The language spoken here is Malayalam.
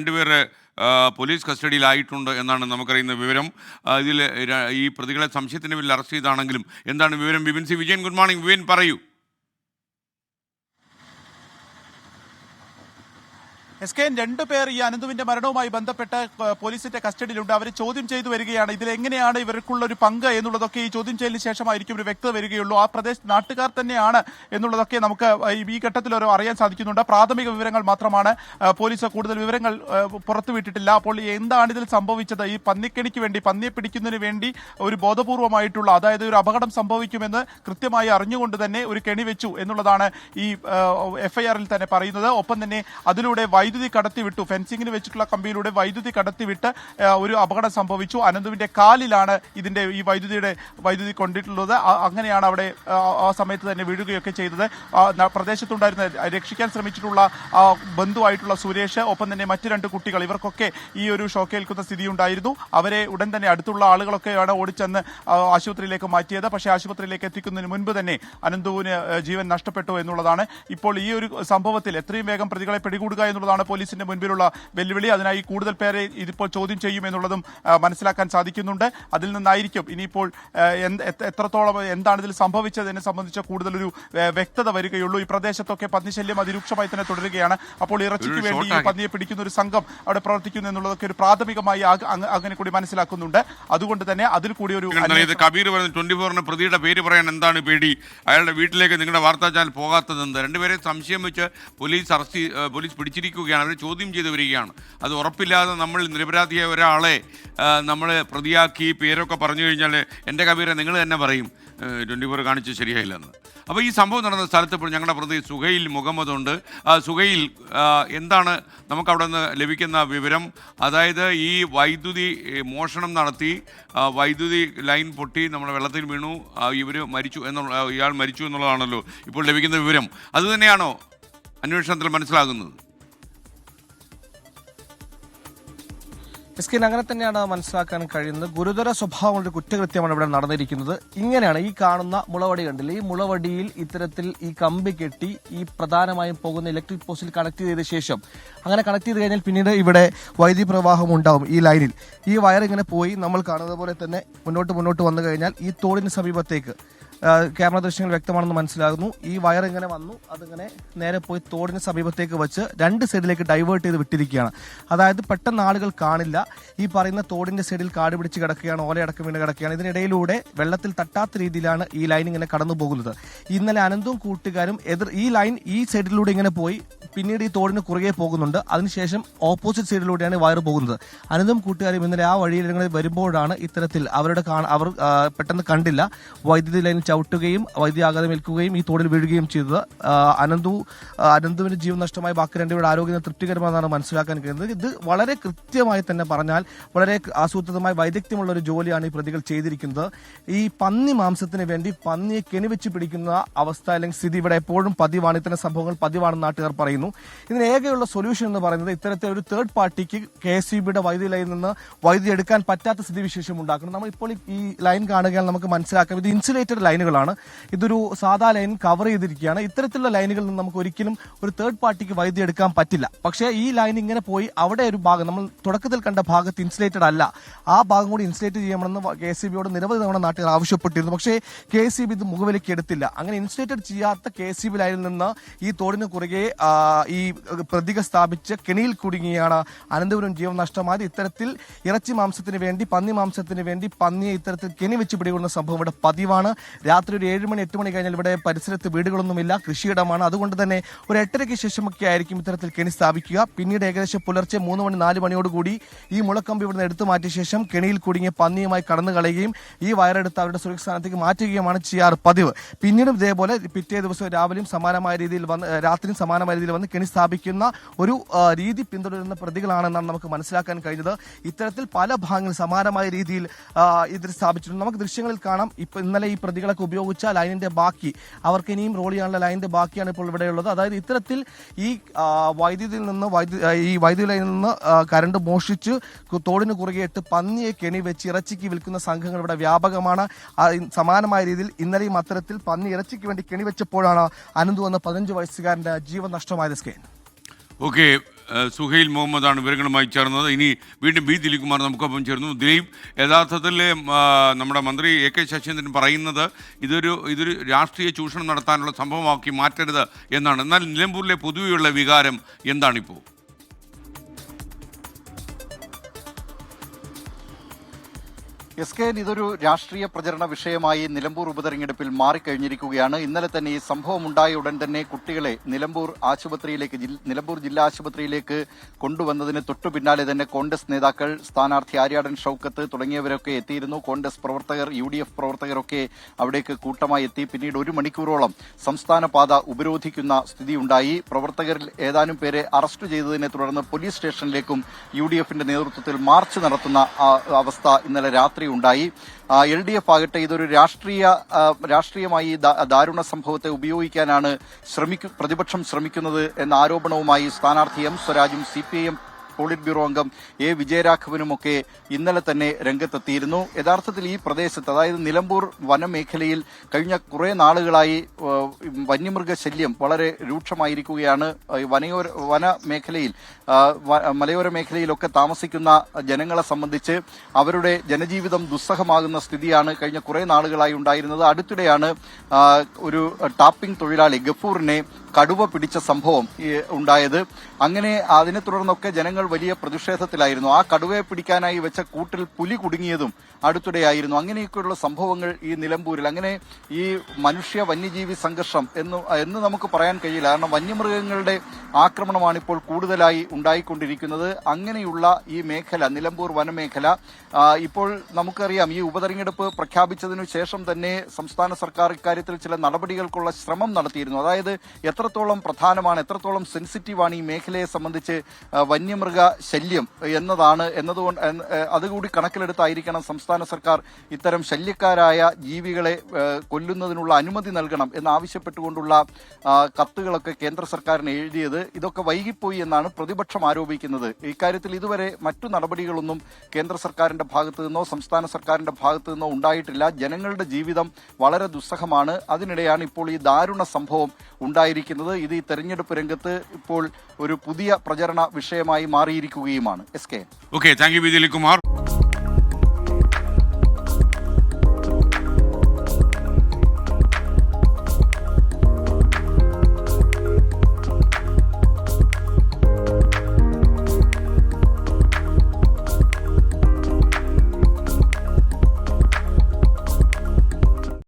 രണ്ടുപേരെ പോലീസ് കസ്റ്റഡിയിലായിട്ടുണ്ട് എന്നാണ് നമുക്കറിയുന്ന വിവരം. ഇതിൽ ഈ പ്രതികളെ സംശയത്തിന് പേരിൽ അറസ്റ്റ് ചെയ്താണെങ്കിലും എന്താണ് വിവരം? Vipin C Vijayan good morning. Vipin പറയൂ. എസ് കെ എൻ രണ്ടുപേർ ഈ അനന്തുവിന്റെ മരണവുമായി ബന്ധപ്പെട്ട് പോലീസിന്റെ കസ്റ്റഡിയിലുണ്ട്. അവരെ ചോദ്യം ചെയ്തു വരികയാണ്. ഇതിൽ എങ്ങനെയാണ് ഇവർക്കുള്ള ഒരു പങ്ക് എന്നുള്ളതൊക്കെ ഈ ചോദ്യം ചെയ്യലിന് ശേഷമായിരിക്കും ഒരു വ്യക്തത വരികയുള്ളൂ. ആ പ്രദേശ നാട്ടുകാർ തന്നെയാണ് എന്നുള്ളതൊക്കെ നമുക്ക് ഈ- ഘട്ടത്തിൽ ഒരു അറിയാൻ സാധിക്കുന്നുണ്ട്. പ്രാഥമിക വിവരങ്ങൾ മാത്രമാണ്. പോലീസ് കൂടുതൽ വിവരങ്ങൾ പുറത്തുവിട്ടിട്ടില്ല അപ്പോൾ എന്താണ് ഇതിൽ സംഭവിച്ചത്? ഈ പന്നിക്കണിക്ക് വേണ്ടി പന്നിയെ പിടിക്കുന്നതിന് വേണ്ടി ഒരു ബോധപൂർവമായിട്ടുള്ള അതായത് ഒരു അപകടം സംഭവിക്കുമെന്ന് കൃത്യമായി അറിഞ്ഞുകൊണ്ട് തന്നെ ഒരു കെണി വെച്ചു എന്നുള്ളതാണ് ഈ എഫ്ഐആറിൽ തന്നെ പറയുന്നത്. ഒപ്പം തന്നെ അതിലൂടെ വൈദ്യുതി കടത്തിവിട്ടു. ഫെൻസിങ്ങിന് വെച്ചിട്ടുള്ള കമ്പിയിലൂടെ വൈദ്യുതി കടത്തിവിട്ട് ഒരു അപകടം സംഭവിച്ചു. അനന്തുവിന്റെ കാലിലാണ് ഇതിന്റെ ഈ വൈദ്യുതിയുടെ വൈദ്യുതി കൊണ്ടിട്ടുള്ളത്. അങ്ങനെയാണ് അവിടെ ആ, സമയത്ത് തന്നെ വീഴുകയൊക്കെ ചെയ്തത്. പ്രദേശത്തുണ്ടായിരുന്ന രക്ഷിക്കാൻ ശ്രമിച്ചിട്ടുള്ള ബന്ധുവായിട്ടുള്ള സുരേഷ് ഒപ്പം തന്നെ മറ്റു രണ്ട് കുട്ടികൾ ഇവർക്കൊക്കെ ഈ ഒരു ഷോക്കേൽക്കുന്ന സ്ഥിതി ഉണ്ടായിരുന്നു അവരെ ഉടൻ തന്നെ അടുത്തുള്ള ആളുകളൊക്കെയാണ് ഓടിച്ചെന്ന് ആശുപത്രിയിലേക്ക് മാറ്റിയത്. പക്ഷേ ആശുപത്രിയിലേക്ക് എത്തിക്കുന്നതിന് മുൻപ് തന്നെ അനന്തുവിന് ജീവൻ നഷ്ടപ്പെട്ടു എന്നുള്ളതാണ്. ഇപ്പോൾ ഈ ഒരു സംഭവത്തിൽ എത്രയും വേഗം പ്രതികളെ പിടികൂടുക എന്നുള്ളതാണ് പോലീസിന്റെ മുൻപിലുള്ള വെല്ലുവിളി. അതിനായി കൂടുതൽ പേരെ ഇതിപ്പോൾ ചോദ്യം ചെയ്യും എന്നുള്ളതും മനസ്സിലാക്കാൻ സാധിക്കുന്നുണ്ട്. അതിൽ നിന്നായിരിക്കും ഇനിയിപ്പോൾ എത്രത്തോളം എന്താണ് ഇതിൽ സംഭവിച്ചതിനെ സംബന്ധിച്ച കൂടുതലൊരു വ്യക്തത വരികയുള്ളൂ. ഈ പ്രദേശത്തൊക്കെ പന്നിശല്യം അതിരൂക്ഷമായി തന്നെ തുടരുകയാണ്. അപ്പോൾ ഇറച്ചിക്ക് വേണ്ടി ഈ പന്നിയെ പിടിക്കുന്ന ഒരു സംഘം അവിടെ പ്രവർത്തിക്കുന്നു എന്നുള്ളതൊക്കെ ഒരു പ്രാഥമികമായി അങ്ങനെ കൂടി മനസ്സിലാക്കുന്നുണ്ട്. അതുകൊണ്ട് തന്നെ അതിൽ കൂടി ഒരു കബീർ പറഞ്ഞു ട്വന്റി ഫോറിന് പ്രതിയുടെ പേര് പറയാൻ എന്താണ് പേടി? അയാളുടെ വീട്ടിലേക്ക് നിങ്ങളുടെ വാർത്താ ചാനൽ പോകാത്തത് എന്ത് രണ്ടുപേരെ സംശയം വെച്ച് പോലീസ് അറസ്റ്റ് പോലീസ് ഏ, പോലീസ് അവരെ ചോദ്യം ചെയ്ത് വരികയാണ്. അത് ഉറപ്പില്ലാതെ നമ്മൾ നിരപരാധിയായ ഒരാളെ നമ്മൾ പ്രതിയാക്കി പേരൊക്കെ പറഞ്ഞു കഴിഞ്ഞാൽ എന്റെ കബീറെ നിങ്ങൾ തന്നെ പറയും. ട്വന്റി ഫോർ കാണിച്ച് ശരിയായില്ലെന്ന് അപ്പോൾ ഈ സംഭവം നടന്ന സ്ഥലത്ത് ഇപ്പോൾ ഞങ്ങളുടെ പ്രതി സുഹൈൽ മുഹമ്മദ് ഉണ്ട് എന്താണ് നമുക്ക് അവിടെ നിന്ന് ലഭിക്കുന്ന വിവരം? അതായത് ഈ വൈദ്യുതി മോഷണം നടത്തി വൈദ്യുതി ലൈൻ പൊട്ടി നമ്മുടെ വെള്ളത്തിൽ വീണു. ഇവർ മരിച്ചു എന്നുള്ള ഇയാൾ മരിച്ചു എന്നുള്ളതാണല്ലോ ഇപ്പോൾ ലഭിക്കുന്ന വിവരം. അതുതന്നെയാണോ അന്വേഷണത്തിൽ മനസ്സിലാകുന്നത്? എസ് കെ അങ്ങനെ തന്നെയാണ് മനസ്സിലാക്കാൻ കഴിയുന്നത്. ഗുരുതര സ്വഭാവമുള്ള ഒരു കുറ്റകൃത്യമാണ് ഇവിടെ നടന്നിരിക്കുന്നത്. ഇങ്ങനെയാണ് ഈ കാണുന്ന മുളവടി കണ്ടില്ലേ? ഈ മുളവടിയിൽ ഇത്തരത്തിൽ ഈ കമ്പി കെട്ടി ഈ പ്രധാനമായും പോകുന്ന ഇലക്ട്രിക് പോസ്റ്റിൽ കണക്ട് ചെയ്ത ശേഷം അങ്ങനെ കണക്ട് ചെയ്ത് കഴിഞ്ഞാൽ പിന്നീട് ഇവിടെ വൈദ്യുതി പ്രവാഹം ഉണ്ടാവും ഈ ലൈനിൽ. ഈ വയർ ഇങ്ങനെ പോയി നമ്മൾ കാണുന്നത് പോലെ തന്നെ മുന്നോട്ട് മുന്നോട്ട് വന്നു കഴിഞ്ഞാൽ ഈ തോടിന് സമീപത്തേക്ക് ക്യാമറ ദൃശ്യങ്ങൾ വ്യക്തമാണെന്ന് മനസ്സിലാകുന്നു. ഈ വയർ ഇങ്ങനെ വന്നു. അതിങ്ങനെ നേരെ പോയി തോടിന് സമീപത്തേക്ക് വെച്ച് രണ്ട് സൈഡിലേക്ക് ഡൈവേർട്ട് ചെയ്ത് വിട്ടിരിക്കുകയാണ്. അതായത് പെട്ടെന്ന് ആളുകൾ കാണില്ല. ഈ പറയുന്ന തോടിന്റെ സൈഡിൽ കാട് പിടിച്ച് കിടക്കുകയാണ് ഓലയടക്കം വീണ് കിടക്കുകയാണ്. ഇതിനിടയിലൂടെ വെള്ളത്തിൽ തട്ടാത്ത രീതിയിലാണ് ഈ ലൈൻ ഇങ്ങനെ കടന്നു പോകുന്നത് ഇന്നലെ അനന്തവും കൂട്ടുകാരും എതിർ ഈ ലൈൻ ഈ സൈഡിലൂടെ ഇങ്ങനെ പോയി പിന്നീട് ഈ തോടിന് കുറുകെ പോകുന്നുണ്ട്. അതിനുശേഷം ഓപ്പോസിറ്റ് സൈഡിലൂടെയാണ് വയർ പോകുന്നത്. അനന്തും കൂട്ടുകാരും ഇന്നലെ ആ വഴിയിൽ വരുമ്പോഴാണ് ഇത്തരത്തിൽ അവരുടെ അവർ പെട്ടെന്ന് കണ്ടില്ല. വൈദ്യുതി ലൈൻ ചവിട്ടുകയും വൈദ്യുതി ആഘാതം ഏൽക്കുകയും ഈ തോടിൽ വീഴുകയും ചെയ്തത്. അനന്തു അനന്തുവിന് ജീവൻ നഷ്ടമായി. ബാക്കി രണ്ടുപേരുടെ ആരോഗ്യം തൃപ്തികരമാണെന്നാണ് മനസ്സിലാക്കാൻ കഴിയുന്നത്. ഇത് വളരെ കൃത്യമായി തന്നെ പറഞ്ഞാൽ വളരെ ആസൂത്രിതമായ വൈദഗ്ധ്യമുള്ള ഒരു ജോലിയാണ് ഈ പ്രതികൾ ചെയ്തിരിക്കുന്നത്. ഈ പന്നി മാംസത്തിന് വേണ്ടി പന്നിയെ കെണിവെച്ച് പിടിക്കുന്ന അവസ്ഥ അല്ലെങ്കിൽ സ്ഥിതി ഇവിടെ എപ്പോഴും പതിവാണ്. ഇത്തരം സംഭവങ്ങൾ പതിവാണെന്ന് നാട്ടുകാർ പറയുന്നു ഇതിന് ഏകയുള്ള സൊല്യൂഷൻ എന്ന് പറയുന്നത് ഇത്തരത്തിൽ ഒരു തേർഡ് പാർട്ടിക്ക് കെ എസ് ഇ ബിയുടെ വൈദ്യുതി ലൈനിൽ നിന്ന് വൈദ്യുതി എടുക്കാൻ പറ്റാത്ത സ്ഥിതിവിശേഷം ഉണ്ടാക്കണം നമ്മൾ ഇപ്പോൾ ഈ ലൈൻ കാണുകയാൽ നമുക്ക് മനസ്സിലാക്കാം. ഇത് ഇൻസുലേറ്റഡ് ലൈനുകളാണ്. ഇതൊരു സാധാ ലൈൻ കവർ ചെയ്തിരിക്കുകയാണ്. ഇത്തരത്തിലുള്ള ലൈനുകളിൽ നിന്ന് നമുക്ക് ഒരിക്കലും ഒരു തേർഡ് പാർട്ടിക്ക് വൈദ്യുതി എടുക്കാൻ പറ്റില്ല. പക്ഷേ ഈ ലൈൻ ഇങ്ങനെ പോയി അവിടെ ഒരു ഭാഗം നമ്മൾ തുടക്കത്തിൽ കണ്ട ഭാഗത്ത് ഇൻസുലേറ്റഡ് അല്ല. ആ ഭാഗം കൂടി ഇൻസുലേറ്റ് ചെയ്യണമെന്ന് കെ എസ് ബിയോട് നിരവധി തവണ നാട്ടുകാർ ആവശ്യപ്പെട്ടിരുന്നു. പക്ഷേ കെ എസ് ബി ഇത് മുഖവിലേക്ക് എടുത്തില്ല. അങ്ങനെ ഇൻസുലേറ്റഡ് ചെയ്യാത്ത കെ എസ് ബി ലൈനിൽ നിന്ന് ഈ തോടിന് കുറുകെ ഈ പ്രതിക സ്ഥാപിച്ച് കെണിയിൽ കുടുങ്ങിയാണ് അനന്തപുരം ജീവൻ നഷ്ടമായത്. ഇത്തരത്തിൽ ഇറച്ചി മാംസത്തിന് വേണ്ടി പന്നി മാംസത്തിന് വേണ്ടി പന്നിയെ ഇത്തരത്തിൽ കെണി വെച്ച് പിടികൂടുന്ന സംഭവം ഇവിടെ പതിവാണ്. രാത്രി ഒരു ഏഴ് മണി എട്ട് മണി കഴിഞ്ഞാൽ ഇവിടെ പരിസരത്ത് വീടുകളൊന്നുമില്ല കൃഷിയിടമാണ്. അതുകൊണ്ട് തന്നെ ഒരു എട്ടരയ്ക്ക് ശേഷമൊക്കെ ആയിരിക്കും ഇത്തരത്തിൽ കെണി സ്ഥാപിക്കുക. പിന്നീട് ഏകദേശം പുലർച്ചെ മൂന്ന് മണി നാല് മണിയോടുകൂടി ഈ മുളക്കമ്പി ഇവിടുന്ന് എടുത്തു മാറ്റിയ ശേഷം കെണിയിൽ കുടുങ്ങിയ പന്നിയുമായി കടന്നു കളയുകയും ഈ വയറെടുത്ത് അവരുടെ സുരക്ഷസ്ഥാനത്തേക്ക് മാറ്റുകയുമാണ് ചെയ്യാറ് പതിവ്. പിന്നീടും ഇതേപോലെ പിറ്റേ ദിവസം രാവിലെയും സമാനമായ രീതിയിൽ വന്ന് രാത്രിയും സമാനമായ രീതിയിൽ കെണി സ്ഥാപിക്കുന്ന ഒരു രീതി പിന്തുടരുന്ന പ്രതികളാണെന്നാണ് നമുക്ക് മനസ്സിലാക്കാൻ കഴിഞ്ഞത്. ഇത്തരത്തിൽ പല ഭാഗങ്ങളിൽ സമാനമായ രീതിയിൽ ഇത് സ്ഥാപിച്ചിട്ടുണ്ട്. നമുക്ക് ദൃശ്യങ്ങളിൽ കാണാം. ഇപ്പൊ ഇന്നലെ ഈ പ്രതികളൊക്കെ ഉപയോഗിച്ച ലൈനിന്റെ ബാക്കി അവർക്ക് ഇനിയും റോൾ ചെയ്യാനുള്ള ലൈനിന്റെ ബാക്കിയാണ് ഇപ്പോൾ ഇവിടെയുള്ളത്. അതായത് ഇത്തരത്തിൽ ഈ വൈദ്യുതിയിൽ നിന്ന് ഈ വൈദ്യുതി ലൈനിൽ നിന്ന് കരണ്ട് മോഷിച്ച് തോടിന് കുറുകെ ഇട്ട് പന്നിയെ കെണി വെച്ച് ഇറച്ചിക്ക് വിൽക്കുന്ന സംഘങ്ങൾ ഇവിടെ വ്യാപകമാണ്. സമാനമായ രീതിയിൽ ഇന്നലെയും അത്തരത്തിൽ പന്നി ഇറച്ചിക്ക് വേണ്ടി കെണി വെച്ചപ്പോഴാണ് അനന്തു എന്ന പതിനഞ്ച് വയസ്സുകാരന്റെ ജീവൻ നഷ്ടമായത്. സ്കെയിൻ ഓക്കെ സുഹൈൽ മുഹമ്മദാണ് വിവരങ്ങളുമായി ചേർന്നത്. ഇനി വീണ്ടും ബി ദിലീപ് കുമാർ നമുക്കൊപ്പം ചേർന്നു ദിലീപ് യഥാർത്ഥത്തിൽ നമ്മുടെ മന്ത്രി എ. കെ. ശശീന്ദ്രൻ പറയുന്നത് ഇതൊരു ഇതൊരു രാഷ്ട്രീയ ചൂഷണം നടത്താനുള്ള സംഭവമാക്കി മാറ്റരുത് എന്നാണ്. എന്നാൽ നിലമ്പൂരിലെ പൊതുവെയുള്ള വികാരം എന്താണിപ്പോൾ എസ് കെ ഇതൊരു രാഷ്ട്രീയ പ്രചരണ വിഷയമായി നിലമ്പൂർ ഉപതെരഞ്ഞെടുപ്പിൽ മാറിക്കഴിഞ്ഞിരിക്കുകയാണ്. ഇന്നലെ തന്നെ ഈ സംഭവം ഉണ്ടായ ഉടൻ തന്നെ കുട്ടികളെ നിലമ്പൂർ ആശുപത്രിയിലേക്ക് നിലമ്പൂർ ജില്ലാ ആശുപത്രിയിലേക്ക് കൊണ്ടുവന്നതിന് തൊട്ടു പിന്നാലെ തന്നെ കോൺഗ്രസ് നേതാക്കൾ സ്ഥാനാർത്ഥി ആര്യാടൻ ഷൌക്കത്ത് തുടങ്ങിയവരൊക്കെ എത്തിയിരുന്നു. കോൺഗ്രസ് പ്രവർത്തകർ യു ഡി എഫ് പ്രവർത്തകരൊക്കെ അവിടേക്ക് കൂട്ടമായി എത്തി. പിന്നീട് ഒരു മണിക്കൂറോളം സംസ്ഥാന പാത ഉപരോധിക്കുന്ന സ്ഥിതിയുണ്ടായി പ്രവർത്തകരിൽ ഏതാനും പേരെ അറസ്റ്റ് ചെയ്തതിനെ തുടർന്ന് പോലീസ് സ്റ്റേഷനിലേക്കും യു ഡി എഫിന്റെ നേതൃത്വത്തിൽ മാർച്ച് നടത്തുന്ന അവസ്ഥ ഇന്നലെ രാത്രി ഉണ്ടായി. എൽ ഡി എഫ് ആകട്ടെ ഇതൊരു രാഷ്ട്രീയ രാഷ്ട്രീയമായി ദാരുണ സംഭവത്തെ ഉപയോഗിക്കാനാണ് ശ്രമിക്കു പ്രതിപക്ഷം ശ്രമിക്കുന്നത് എന്ന ആരോപണവുമായി സ്ഥാനാർത്ഥി M സ്വരാജും C P I M polit bureau അംഗം എ വിജയരാഘവനുമൊക്കെ ഇന്നലെ തന്നെ രംഗത്തെത്തിയിരുന്നു. യഥാർത്ഥത്തിൽ ഈ പ്രദേശത്ത് അതായത് നിലമ്പൂർ വനമേഖലയിൽ കഴിഞ്ഞ കുറേ നാളുകളായി വന്യമൃഗ ശല്യം വളരെ രൂക്ഷമായിരിക്കുകയാണ്. വനയോര വനമേഖലയിൽ മലയോര മേഖലയിലൊക്കെ താമസിക്കുന്ന ജനങ്ങളെ സംബന്ധിച്ച് അവരുടെ ജനജീവിതം ദുസ്സഹമാകുന്ന സ്ഥിതിയാണ് കഴിഞ്ഞ കുറേ നാളുകളായി ഉണ്ടായിരുന്നത്. അടുത്തിടെയാണ് ഒരു ടാപ്പിംഗ് തൊഴിലാളി ഗഫൂറിനെ കടുവ പിടിച്ച സംഭവം ഉണ്ടായത്. അങ്ങനെ അതിനെ തുടർന്നൊക്കെ ജനങ്ങൾ വലിയ പ്രതിഷേധത്തിലായിരുന്നു. ആ കടുവയെ പിടിക്കാനായി വെച്ച കൂട്ടിൽ പുലി കുടുങ്ങിയതും അടുത്തിടെയായിരുന്നു. അങ്ങനെയൊക്കെയുള്ള സംഭവങ്ങൾ ഈ നിലമ്പൂരിൽ. അങ്ങനെ ഈ മനുഷ്യ വന്യജീവി സംഘർഷം എന്ന് എന്ന് നമുക്ക് പറയാൻ കഴിയില്ല. കാരണം വന്യമൃഗങ്ങളുടെ ആക്രമണമാണ് ഇപ്പോൾ കൂടുതലായി ഉണ്ടായിക്കൊണ്ടിരിക്കുന്നത്. അങ്ങനെയുള്ള ഈ മേഖല നിലമ്പൂർ വനമേഖല ഇപ്പോൾ നമുക്കറിയാം ഈ ഉപതെരഞ്ഞെടുപ്പ് പ്രഖ്യാപിച്ചതിനു ശേഷം തന്നെ സംസ്ഥാന സർക്കാർ ഇക്കാര്യത്തിൽ ചില നടപടികൾക്കുള്ള ശ്രമം നടത്തിയിരുന്നു. അതായത് എത്രത്തോളം പ്രധാനമാണ് എത്രത്തോളം സെൻസിറ്റീവാണ് ഈ മേഖലയെ സംബന്ധിച്ച് വന്യമൃഗ ശല്യം എന്നതാണ് എന്നതുകൊണ്ട് അതുകൂടി കണക്കിലെടുത്തായിരിക്കണം സംസ്ഥാന സർക്കാർ ഇത്തരം ശല്യക്കാരായ ജീവികളെ കൊല്ലുന്നതിനുള്ള അനുമതി നൽകണം എന്നാവശ്യപ്പെട്ടുകൊണ്ടുള്ള കത്തുകളൊക്കെ കേന്ദ്ര സർക്കാരിന് എഴുതിയത്. ഇതൊക്കെ വൈകിപ്പോയി എന്നാണ് പ്രതിപക്ഷം ആരോപിക്കുന്നത്. ഇക്കാര്യത്തിൽ ഇതുവരെ മറ്റു നടപടികളൊന്നും കേന്ദ്ര സർക്കാരിന്റെ ഭാഗത്തു നിന്നോ സംസ്ഥാന സർക്കാരിന്റെ ഭാഗത്തു നിന്നോ ഉണ്ടായിട്ടില്ല. ജനങ്ങളുടെ ജീവിതം വളരെ ദുസ്സഹമാണ്. അതിനിടെയാണ് ഇപ്പോൾ ഈ ദാരുണ സംഭവം ഉണ്ടായിരിക്കുന്നത്. ഇത് ഈ തെരഞ്ഞെടുപ്പ് രംഗത്ത് ഇപ്പോൾ ഒരു പുതിയ പ്രചരണ വിഷയമായി മാറിയിരിക്കുകയുമാണ്. S K okay thank you B Kumar.